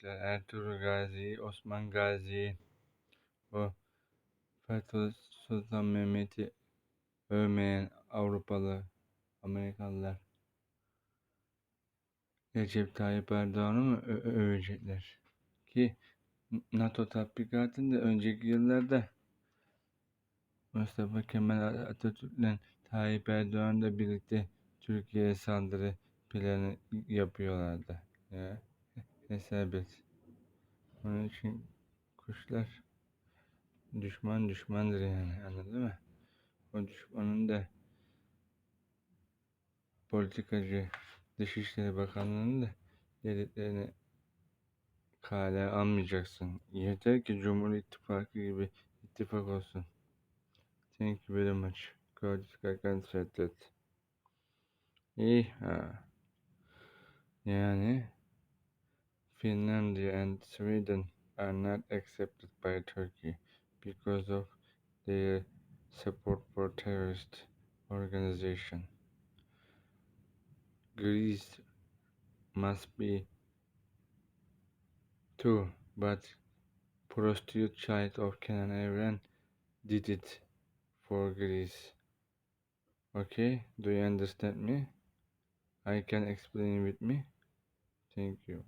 Türkler Ertuğrul Gazi'yi, Osman Gazi'yi, o Fethullah Sultan Mehmet'i övmeyen Avrupalı, Amerikalılar Recep Tayyip Erdoğan'ı mı övecekler? Ki NATO tatbikatında önceki yıllarda Mustafa Kemal Atatürk'le Tayyip Erdoğan'la birlikte Türkiye'ye saldırı planı yapıyorlardı. Ya hesap et. Onun için kuşlar düşman düşmandır yani anladın mı? O düşmanın da politikacı Dışişleri Bakanlığı'nın da dediklerini kale almayacaksın. Yeter ki Cumhur İttifakı gibi ittifak olsun. Thank you very much. God Kakan that. İyi ha. Yani Finlandia and Sweden are not accepted by Turkey because of their support for terrorist organization. Greece must be too, but prostitute child of Kenan Evren did it for Greece. Okay, do you understand me? I can explain with me. Thank you.